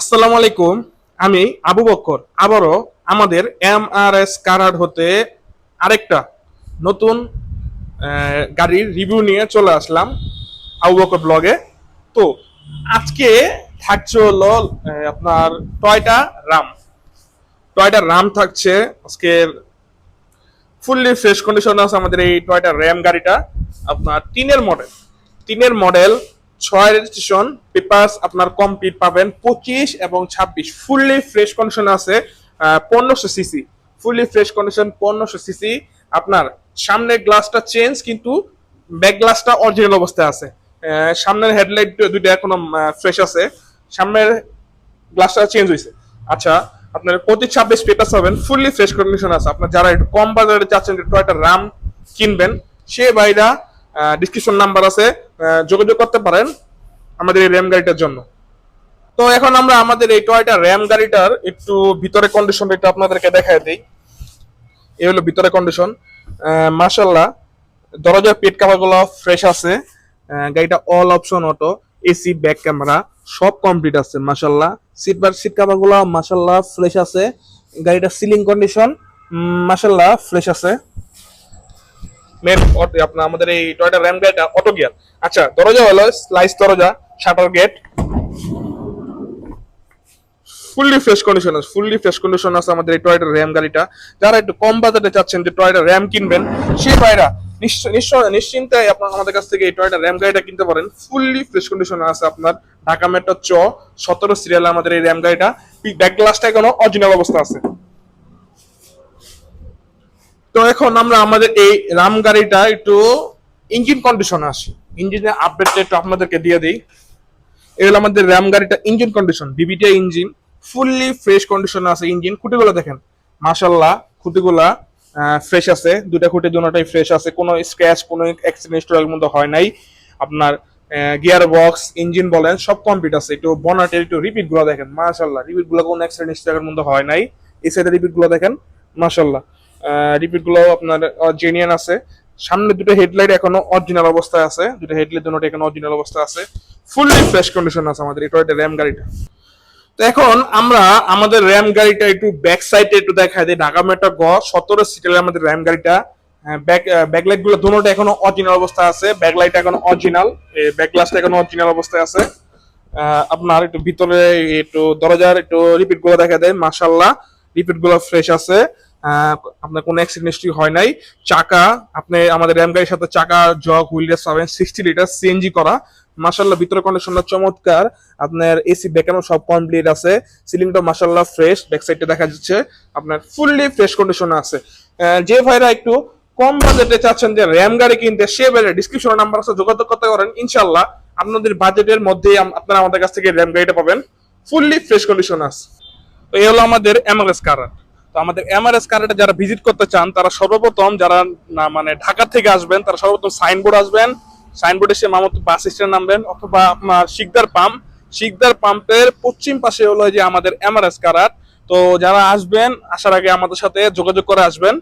আসসালামু আলাইকুম। আমি আবু বক্কর। আবারও আমাদের এম আর এস কারার হতে আরেকটা নতুন গাড়ির রিভিউ নিয়ে চলে আসলাম আবু বক্কর ব্লগে। তো আজকে থাকছে হলো আপনার টয়টা রাম। টয়টা রাম থাকছে। আজকের ফুললি ফ্রেশ কন্ডিশন আছে আমাদের এই টয়টা র্যাম গাড়িটা। আপনার তিনের মডেল। তিনের মডেল ছয় রেজিস্ট্রেশন পেপারস আপনার কমপ্লিট পাবেন, পঁচিশ এবং ছাব্বিশ। ফুললি ফ্রেশ কন্ডিশন আছে পনেরোশো সিসি ফুললি ফ্রেশ কন্ডিশন পনেরোশো সিসি আপনার সামনের গ্লাসটা চেঞ্জ কিন্তু ব্যাক গ্লাসটা অরিজিনাল অবস্থায় আছে। সামনের হেডলাইট দুইটা এখনও ফ্রেশ আছে। সামনের গ্লাসটা চেঞ্জ হয়েছে আচ্ছা আপনার প্রতি ছাব্বিশ পেপার পাবেন ফুললি ফ্রেশ কন্ডিশন আছে। আপনার যারা একটু কম বাজারে চাচ্ছেন যে টয়টা রাম কিনবেন, সে বাইরা ডিসক্রিপশন নাম্বার আছে। যোগাযোগ করতে পারেন আমাদের এই র্যাম গাড়িটার জন্য। তো এখন আমরা আমাদের এই টয়টা র্যাম গাড়িটার একটু ভিতরে কন্ডিশনটা একটু আপনাদেরকে দেখায় দিই। এই হলো ভিতরে কন্ডিশন মার্শাল্লাহ দরজার পেট কাভারগুলো ফ্রেশ আছে। গাড়িটা all option auto AC back camera সব কমপ্লিট আছে মাশাল্লাহ সিট বার সিট কাভারগুলো মাশাল্লাহ ফ্রেশ আছে। গাড়িটা সিলিং কন্ডিশন মাশাল্লাহ ফ্রেশ আছে। মেন আপনার আমাদের এই টয়টা র্যাম গাড়িটা অটো গিয়ার আচ্ছা দরজা হলো স্লাইস দরজা shutter gate fully fresh condition আছে ফুললি ফ্রেশ কন্ডিশন আছে আমাদের এই টয়টা র্যাম গাড়িটা। যারা একটু কম বাজেটে চাচ্ছেন যে টয়টা র্যাম কিনবেন, সেই ভাইরা নিশ্চিন্তে আপনার আমাদের কাছ থেকে এই টয়টা র্যাম গাড়িটা কিনতে পারেন। ফুললি ফ্রেশ কন্ডিশন আছে আপনার ঢাকা মেট্রো চ, সতেরো সিরিয়াল আমাদের এই র্যাম গাড়িটা। ব্যাক গ্লাসটা এখনও অরিজিনাল অবস্থা আছে। তো এখন আমরা আমাদের এই রাম গাড়িটা একটু ইঞ্জিন কন্ডিশনে আসি। ইঞ্জিনের আপডেটটা একটু আপনাদেরকে দিয়ে দিই। এগুলো আমাদের র্যাম গাড়িটা engine condition VVTI engine fully fresh condition আছে ইঞ্জিন। খুঁটিগুলো দেখেন মাশাল্লাহ খুঁটিগুলা ফ্রেশ আছে। দুটা খুঁটি দুটাই ফ্রেশ আছে। কোনো স্ক্র্যাচ কোনো অ্যাক্সিডেন্ট হিস্টোরিয়াল মধ্যে হয় নাই। আপনার গিয়ার বক্স ইঞ্জিন বলেন, সব কমপ্লিট আছে। একটু বনাটের একটু রিপিটগুলো দেখেন মাশাল্লাহ রিপিটগুলো কোনো অ্যাক্সিডেন্ট হিস্টোরিয়াল মধ্যে হয় নাই। এই সাইডে রিপিটগুলো দেখেন মাশাল্লাহ রিপিটগুলো আপনার জেনিয়ান আছে। সামনে দুটো হেডলাইট এখনও অরিজিনাল অবস্থায় আছে। দুটো হেডলাইট দুটো এখনও অরিজিনাল অবস্থায় আছে। ফুললি ফ্রেশ কন্ডিশন আছে আমাদের, এটা একটা র্যাম গাড়িটা। তো এখন আমরা আমাদের র্যাম গাড়িটা একটু ব্যাক সাইডে একটু দেখাই দিই। ঢাকা মেট্রো গ, সতেরো সিটের আমাদের র্যাম গাড়িটা। ব্যাক ব্যাকলাইটগুলো দুটোটা এখনও অরিজিনাল অবস্থায় আছে। ব্যাকলাইট এখনও অরিজিনাল ব্যাক গ্লাসটা এখনও অরিজিনাল অবস্থায় আছে। আপনার একটু ভিতরে একটু দরজার একটু রিপিটগুলো দেখা দেয় মাশাল্লাহ রিপিটগুলো ফ্রেশ আছে। আপনার কোনো অ্যাক্সিডেন্ট হিস্ট্রি হয় নাই। চাকা, আপনি আমাদের র্যাম গাড়ির সাথে চাকা জগ হুইলস পাবেন সিক্সটি লিটার সিএনজি করা। মাশাল্লাহ ভিতরে কন্ডিশনটা চমৎকার। আপনার এসি ব্যাকআপ সব কমপ্লিট আছে। সিলিংটা মাশাল্লাহ ফ্রেশ ব্যাক সাইডে দেখা যাচ্ছে। আপনার ফুললি ফ্রেশ কন্ডিশনে আছে। যে ভাইরা একটু কম বাজেটে চাচ্ছেন যে র্যাম গাড়ি কিনতে, সে ভাইরা ডিসক্রিপশন নাম্বার আছে, যোগাযোগ করতে পারেন। ইনশাল্লাহ আপনাদের বাজেটের মধ্যেই আপনারা আমাদের কাছ থেকে র্যাম গাড়িটা পাবেন। ফুললি ফ্রেশ কন্ডিশন আছে। তো এই হলো আমাদের এমআরএস কারার তো আমাদের এমআরএস কার্ডে যারা ভিজিট করতে চান, তারা সর্বপ্রথম যারা না মানে ঢাকা থেকে আসবেন, তারা সর্বপ্রথম সাইনবোর্ড আসবেন। সাইনবোর্ডে সে মামত বাস স্ট্যান্ড নামবেন, অথবা আপনার শিকদার পাম্প। শিকদার পাম্পের পশ্চিম পাশে হলো যে আমাদের এমআরএস কারার তো যারা আসবেন, আসার আগে আমাদের সাথে যোগাযোগ করে আসবেন।